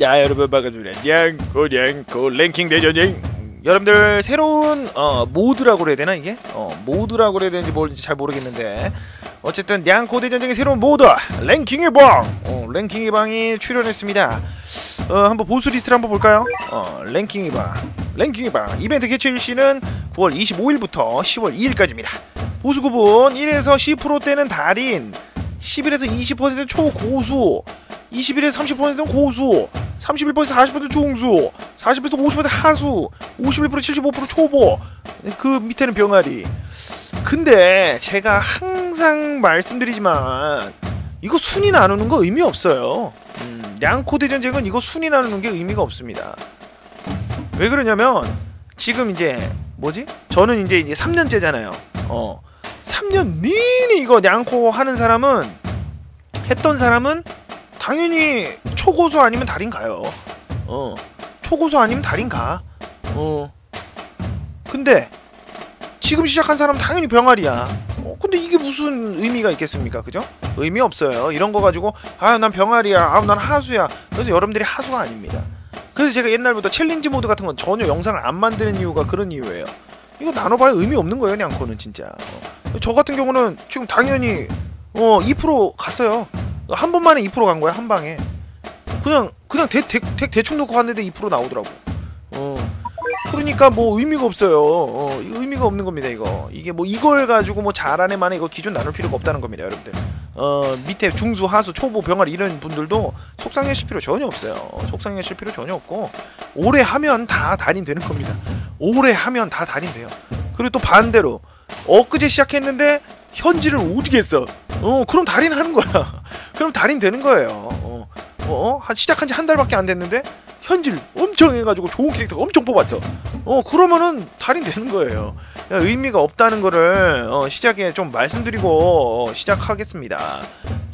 야 여러분 반갑습니다. 냥 고 냥 고 랭킹 대전쟁. 여러분들 새로운 어, 모드라고 그래야 되나 이게? 어, 모드라고 그래야 되는지 뭘지 잘 모르겠는데 어쨌든 냥고 대전쟁의 새로운 모드 랭킹의 방. 어, 랭킹의 방이 출연했습니다. 어, 한번 보수 리스트를 한번 볼까요? 어, 랭킹의 방. 랭킹의 방. 이벤트 개최 일시는 9월 25일부터 10월 2일까지입니다. 보수 구분 1에서 10%대는 달인, 11에서 20% 초고수, 21에서 30%는 고수, 31% 40% 중수, 40% 50% 하수, 51% 75% 초보. 그 밑에는 병아리. 근데 제가 항상 말씀드리지만 이거 순위 나누는 거 의미 없어요. 음, 양코 대전쟁은 이거 순위 나누는 게 의미가 없습니다. 왜 그러냐면 지금 이제 뭐지? 저는 이제 이제 3년째잖아요. 어. 3년 내내 이거 양코 하는 사람은 했던 사람은 당연히 초고수 아니면 달인 가요. 어. 초고수 아니면 달인 가. 어. 근데 지금 시작한 사람 은 당연히 병아리야. 어, 근데 이게 무슨 의미가 있겠습니까? 그죠? 의미 없어요. 이런 거 가지고 아, 난 병아리야. 아, 난 하수야. 그래서 여러분들이 하수가 아닙니다. 그래서 제가 옛날부터 챌린지 모드 같은 건 전혀 영상을 안 만드는 이유가 그런 이유예요. 이거 나눠봐야 의미 없는 거예요, 냥코는 진짜. 어. 저 같은 경우는 지금 당연히 어, 2% 갔어요. 한 번만에 2%간 거야 한 방에. 그냥 그냥 대, 대, 대, 대충 넣고 갔는데 2% 나오더라고. 어. 그러니까 뭐 의미가 없어요. 어, 의미가 없는 겁니다 이거. 이게 뭐 이걸 가지고 뭐 잘하네 만에 이거 기준 나눌 필요가 없다는 겁니다 여러분들. 어 밑에 중수 하수 초보 병아리 이런 분들도 속상해하실 필요 전혀 없어요. 어, 속상해하실 필요 전혀 없고 오래 하면 다 달인 되는 겁니다. 오래 하면 다 달인 돼요. 그리고 또 반대로 엊그제 시작했는데 현질을 오지게 했어. 어 그럼 달인 하는 거야. 그럼 달인 되는 거예요. 어, 어, 한 시작한 지 한 달밖에 안 됐는데 현질 엄청 해가지고 좋은 캐릭터 엄청 뽑았어. 어 그러면은 달인 되는 거예요. 야, 의미가 없다는 거를 어, 시작에 좀 말씀드리고 어, 시작하겠습니다.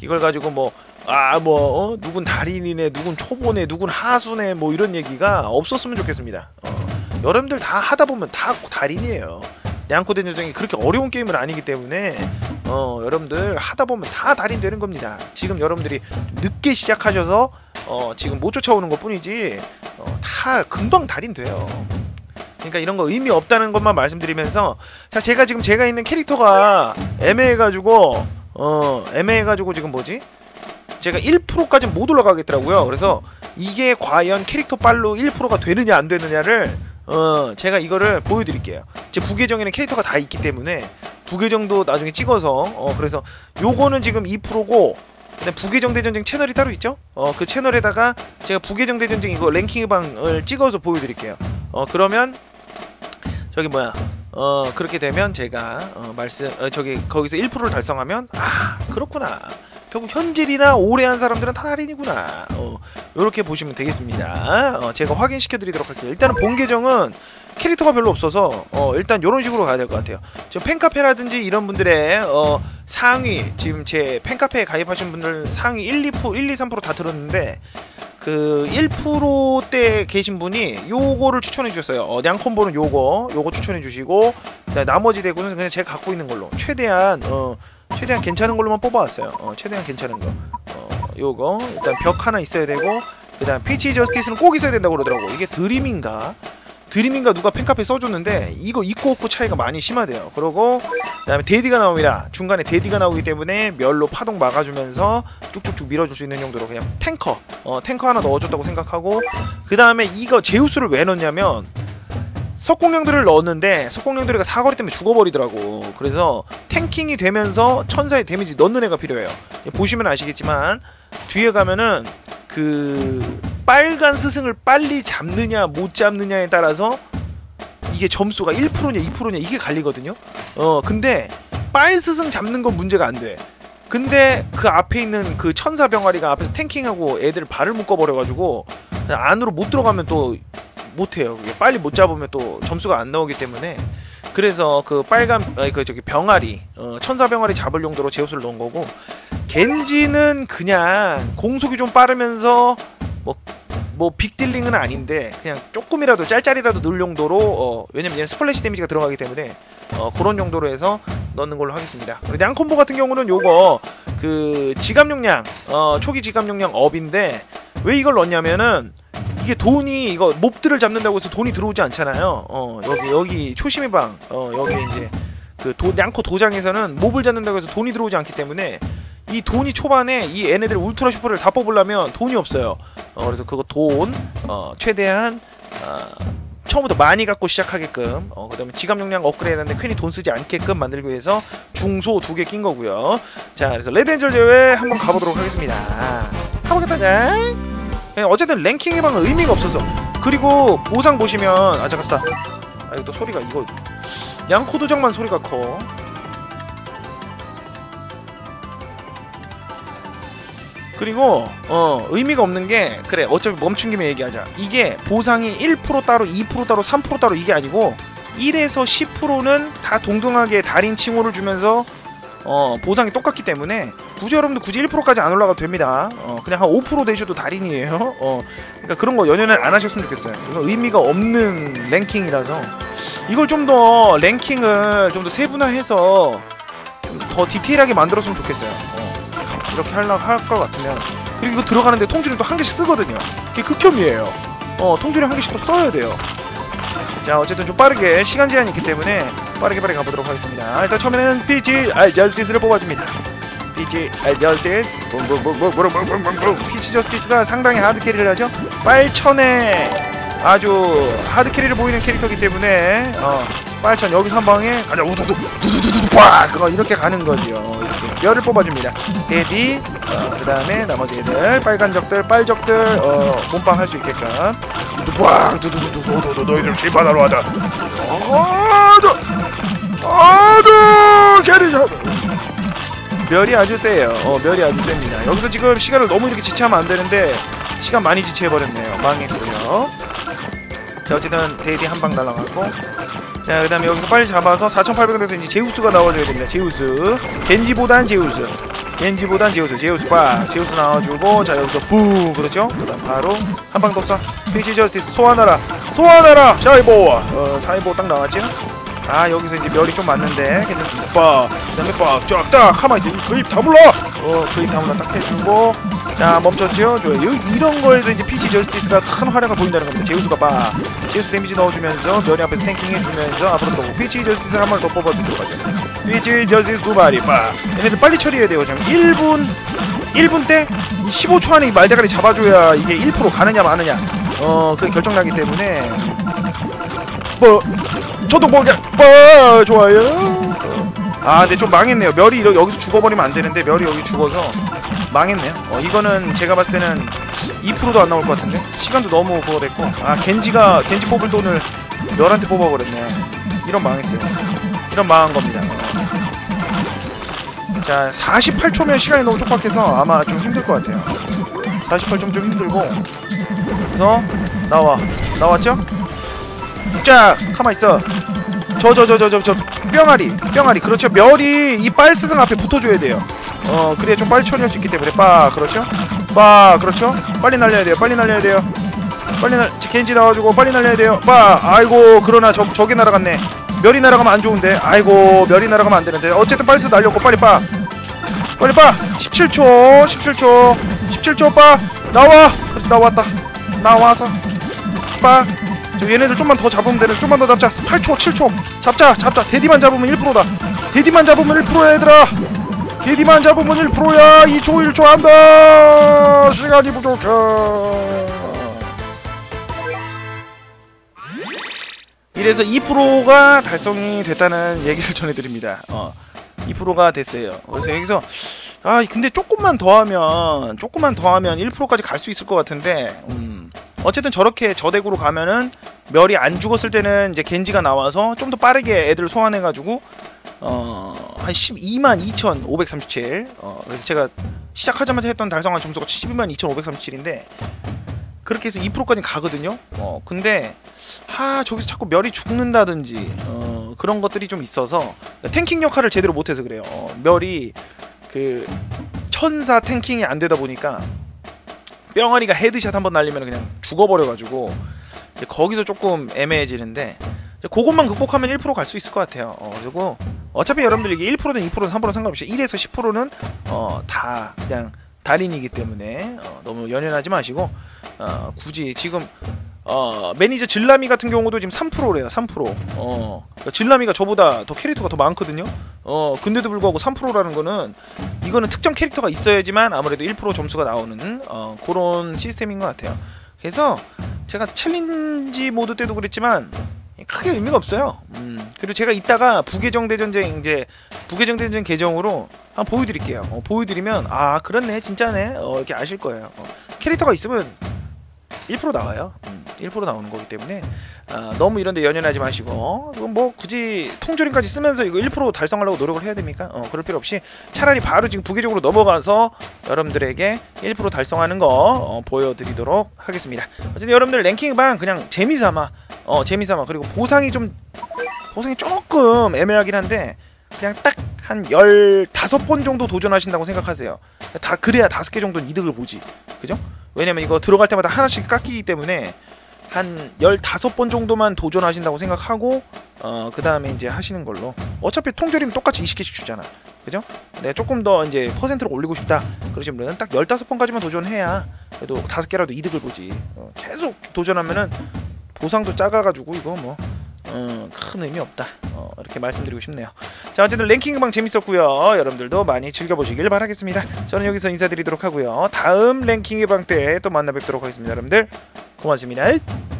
이걸 가지고 뭐 아 뭐 어, 누군 달인이네, 누군 초보네, 누군 하수네 뭐 이런 얘기가 없었으면 좋겠습니다. 어, 여러분들 다 하다 보면 다 달인이에요. 양코된 여정이 그렇게 어려운 게임은 아니기 때문에 어 여러분들 하다 보면 다 달인 되는 겁니다. 지금 여러분들이 늦게 시작하셔서 어 지금 못 쫓아오는 것 뿐이지 어, 다 금방 달인 돼요. 그러니까 이런 거 의미 없다는 것만 말씀드리면서 자 제가 지금 제가 있는 캐릭터가 애매해가지고 어 애매해가지고 지금 뭐지? 제가 1%까지 못 올라가겠더라고요. 그래서 이게 과연 캐릭터 빨로 1%가 되느냐 안 되느냐를 어 제가 이거를 보여드릴게요. 제 부계정에는 캐릭터가 다 있기 때문에 부계정도 나중에 찍어서 어 그래서 요거는 지금 2%고 근데 부계정 대전쟁 채널이 따로 있죠? 어 그 채널에다가 제가 부계정 대전쟁 이거 랭킹 방을 찍어서 보여드릴게요. 어 그러면 저기 뭐야 어 그렇게 되면 제가 어 말씀 어, 저기 거기서 1%를 달성하면 아 그렇구나 결국 현질이나 오래 한 사람들은 다 할인이구나. 어 요렇게 보시면 되겠습니다. 어 제가 확인시켜 드리도록 할게요. 일단은 본 계정은 캐릭터가 별로 없어서 어 일단 요런 식으로 가야 될 것 같아요. 저 팬카페라든지 이런 분들의 어 상위 지금 제 팬카페에 가입하신 분들 상위 1, 2%, 1, 2, 3%다 들었는데 그 1%대 계신 분이 요거를 추천해 주셨어요. 어, 냥콤보는 요거, 요거 추천해 주시고 네, 나머지 대구는 그냥 제가 갖고 있는 걸로. 최대한 어 최대한 괜찮은 걸로만 뽑아왔어요. 어, 최대한 괜찮은 거. 어, 요거 일단 벽 하나 있어야 되고 그 다음 피치 저스티스는 꼭 있어야 된다고 그러더라고. 이게 드림인가? 드림인가 누가 팬카페 써줬는데 이거 있고 없고 차이가 많이 심하대요. 그리고 그 다음에 데디가 나옵니다. 중간에 데디가 나오기 때문에 멸로 파동 막아주면서 쭉쭉쭉 밀어줄 수 있는 용도로 그냥 탱커, 어 탱커 하나 넣어줬다고 생각하고 그 다음에 이거 제우스를 왜 넣냐면 석공룡들을 넣었는데 석공룡들이가 사거리 때문에 죽어버리더라고. 그래서 탱킹이 되면서 천사의 데미지 넣는 애가 필요해요. 보시면 아시겠지만 뒤에 가면은 그 빨간 스승을 빨리 잡느냐 못 잡느냐에 따라서 이게 점수가 1%냐 2%냐 이게 갈리거든요. 어 근데 빨 스승 잡는 건 문제가 안 돼. 근데 그 앞에 있는 그 천사 병아리가 앞에서 탱킹하고 애들 발을 묶어 버려 가지고 안으로 못 들어가면 또 못해요. 빨리 못 잡으면 또 점수가 안 나오기 때문에 그래서 그 빨간 아니 그 저기 병아리 어, 천사 병아리 잡을 용도로 제우스를 넣은 거고 겐지는 그냥 공속이 좀 빠르면서 뭐 뭐 빅딜링은 아닌데 그냥 조금이라도 짤짤이라도 넣을 용도로 어, 왜냐면 스플래시 데미지가 들어가기 때문에 어, 그런 용도로 해서 넣는 걸로 하겠습니다. 냥콤보 같은 경우는 요거 그 지갑 용량 어, 초기 지갑 용량 업인데 왜 이걸 넣냐면은 이게 돈이 이거 몹들을 잡는다고 해서 돈이 들어오지 않잖아요. 어 여기 여기 초심의 방, 어 여기 이제 그 도, 양코 도장에서는 몹을 잡는다고 해서 돈이 들어오지 않기 때문에 이 돈이 초반에 이 얘네들 울트라 슈퍼를 다 뽑으려면 돈이 없어요. 어 그래서 그거 돈 어, 최대한 어, 처음부터 많이 갖고 시작하게끔 어, 그다음에 지갑 용량 업그레이드 하는데 괜히 돈 쓰지 않게끔 만들기 위해서 중소 두 개 낀 거고요. 자 그래서 레드 엔젤 대회 한번 가보도록 하겠습니다. 가보겠다. 네, 어쨌든 랭킹 해방은 의미가 없어서. 그리고 보상 보시면 아 잠깐 아 이거 또 소리가 이거. 양코 도장만 소리가 커. 그리고 어 의미가 없는 게 그래 어차피 멈춘 김에 얘기하자. 이게 보상이 1% 따로 2% 따로 3% 따로 이게 아니고 1에서 10%는 다 동등하게 달인 칭호를 주면서 어 보상이 똑같기 때문에 굳이 여러분들 굳이 1%까지 안 올라가도 됩니다. 어 그냥 한 5% 되셔도 달인이에요. 어 그러니까 그런 거 연연을 안 하셨으면 좋겠어요. 이거 의미가 없는 랭킹이라서. 이걸 좀 더 랭킹을 좀 더 세분화해서 좀 더 디테일하게 만들었으면 좋겠어요. 어. 이렇게 하려고 할 것 같으면. 그리고 이거 들어가는데 통조림 또한 개씩 쓰거든요. 그게 극혐이에요. 어 통조림 한 개씩 또 써야 돼요. 자 어쨌든 좀 빠르게 시간 제한이 있기 때문에 빠르게 빠르게 가보도록 하겠습니다. 일단 처음에는 PG 알저스티스를 뽑아줍니다. PG 알저스티스 붐붐붐붐붐붐붐붐 PG 저스티스가 상당히 하드 캐리를 하죠. 빨천에 아주 하드 캐리를 보이는 캐릭터이기 때문에 어 빨천 여기서 한 방에 가자 우두두 두두두두 빡! 그거 이렇게 가는 거지요 이렇게 뼈를 뽑아줍니다. 데디 어, 그 다음에 나머지 애들 빨간 적들 빨적들 어, 몸빵 할 수 있게끔. 빡 두두두두두두 너희들 심판하러 하자 아두 아두 캐리 잡 멸이 아주 세요. 어 멸이 아주 셉니다. 여기서 지금 시간을 너무 이렇게 지체하면 안 되는데 시간 많이 지체해버렸네요. 망했고요. 자 어쨌든 데이디 한 방 날아가고. 자 그 다음에 여기서 빨리 잡아서 4,800원에서 이제 제우스가 나와줘야 됩니다. 제우스. 겐지보단 제우스. 겐지보단 제우스. 제우스 빡 제우스 나와주고 자 여기서 부. 그렇죠? 그 다음 바로 한방더 쏴. 피치 저스티스 소환하라. 소환하라! 샤이보 어. 샤이보 딱 나왔죠 아 여기서 이제 멸이 좀 맞는데. 괜찮습니다. 빡 그다음에 빡쫙딱! 가만히 있어. 그입 다물러! 어 그입 다물러 딱 해주고. 자 멈췄죠? 좋아요. 요- 이런 거에서 이제 PC 저스티스가 큰 활약을 보인다는 겁니다. 제우스가 봐 제우스 데미지 넣어주면서 멸이 앞에서 탱킹 해주면서 앞으로 들어오고 PC 저스티스 한번 더 뽑아주도록 하죠 PC 저스티스 두 마리 빠 얘네들 빨리 처리해야 돼요 지금 1분 1분 때 15초 안에 이 말대가리 잡아줘야 이게 1% 가느냐 마느냐. 어 그게 결정나기 때문에. 뭐 저도 뭐뭐 좋아요. 아 근데 좀 망했네요. 멸이 이러- 여기서 죽어버리면 안 되는데 멸이 여기 죽어서 망했네요. 어 이거는 제가 봤을 때는 2%도 안 나올 것 같은데? 시간도 너무 그거 됐고. 아 겐지가 겐지 뽑을 돈을 멸한테 뽑아버렸네. 이런 망했어요. 이런 망한 겁니다. 자 48초면 시간이 너무 촉박해서 아마 좀 힘들 것 같아요. 48점 좀 힘들고. 그래서 나와. 나왔죠? 쫙 가만 있어. 저 저 저 저 저저 뿅아리 뿅아리. 그렇죠. 멸이 이 빨스승 앞에 붙어줘야 돼요. 어 그래야 좀 빨리 처리할 수 있기 때문에. 빠 그렇죠? 빠 그렇죠? 빨리 날려야 돼요. 빨리 날려야 돼요. 빨리 날 겐지 나와주고 빨리 날려야 돼요. 빠 아이고 그러나 저 저게 날아갔네. 멸이 날아가면 안 좋은데. 아이고 멸이 날아가면 안 되는데. 어쨌든 빨스 날렸고 빨리 빠. 빨리 빠. 17초 17초 17초 빠. 나와. 그렇지 나왔다. 나와서. 빠 저 얘네들 좀만 더 잡으면 되는 좀만 더 잡자. 8초 7초. 잡자 잡자. 데디만 잡으면 1%다. 데디만 잡으면 1%야 얘들아. 데디만 잡으면 1%야. 2초 1초 한다. 시간이 부족해. 이래서 2%가 달성이 됐다는 얘기를 전해드립니다. 어 2%가 됐어요. 그래서 여기서 아 근데 조금만 더 하면 조금만 더 하면 1%까지 갈 수 있을 것 같은데 음 어쨌든 저렇게 저덱으로 가면은 멸이 안 죽었을 때는 이제 겐지가 나와서 좀 더 빠르게 애들 소환해가지고 어한 12만 2,537. 어 그래서 제가 시작하자마자 했던 달성한 점수가 12만 2,537인데 그렇게 해서 2%까지 가거든요. 어 근데 하 저기서 자꾸 멸이 죽는다든지 어 그런 것들이 좀 있어서 탱킹 역할을 제대로 못해서 그래요. 어, 멸이 그 천사 탱킹이 안 되다 보니까 뿅아리가 헤드샷 한번 날리면 그냥 죽어버려가지고 거기서 조금 애매해지는데 그것만 극복하면 1%갈 수 있을 것 같아요. 어, 그리고 어차피 여러분들 이게 1%든 2%든 3%든 상관없이 1에서 10%는 어, 다 그냥 달인이기 때문에 어, 너무 연연하지 마시고 어, 굳이 지금 어, 매니저 질라미 같은 경우도 지금 3%래요. 3%. 어, 그러니까 질라미가 저보다 더 캐릭터가 더 많거든요. 어, 근데도 불구하고 3%라는 거는 이거는 특정 캐릭터가 있어야지만 아무래도 1% 점수가 나오는 어, 그런 시스템인 것 같아요. 그래서 제가 챌린지 모드 때도 그랬지만 크게 의미가 없어요. 음, 그리고 제가 이따가 부계정 대전쟁 이제 부계정 대전쟁 계정으로 한번 보여드릴게요. 어, 보여드리면 아 그렇네 진짜네 어, 이렇게 아실 거예요. 어, 캐릭터가 있으면 1% 나와요. 음, 1% 나오는 거기 때문에 아, 너무 이런데 연연하지 마시고 뭐 굳이 통조림까지 쓰면서 이거 1% 달성하려고 노력을 해야 됩니까? 어, 그럴 필요 없이 차라리 바로 지금 부계적으로 넘어가서 여러분들에게 1% 달성하는 거 어, 보여드리도록 하겠습니다. 어쨌든 여러분들 랭킹방 그냥 재미삼아 어, 재미삼아 그리고 보상이 좀 보상이 조금 애매하긴 한데 그냥 딱 한 15번 정도 도전하신다고 생각하세요. 다 그래야 다섯 개 정도는 이득을 보지. 그죠? 왜냐면 이거 들어갈 때마다 하나씩 깎이기 때문에 한 15번 정도만 도전하신다고 생각하고 어 그 다음에 이제 하시는 걸로 어차피 통조림 똑같이 20개씩 주잖아. 그죠? 내가 조금 더 이제 퍼센트를 올리고 싶다. 그러신 분은 딱 15번까지만 도전해야 그래도 다섯 개라도 이득을 보지. 어, 계속 도전하면은 보상도 작아 가지고 이거 뭐 어, 큰 의미 없다. 어, 이렇게 말씀드리고 싶네요. 자, 어쨌든 랭킹 방 재밌었고요. 여러분들도 많이 즐겨보시길 바라겠습니다. 저는 여기서 인사드리도록 하고요. 다음 랭킹의 방때 또 만나 뵙도록 하겠습니다. 여러분들 고맙습니다.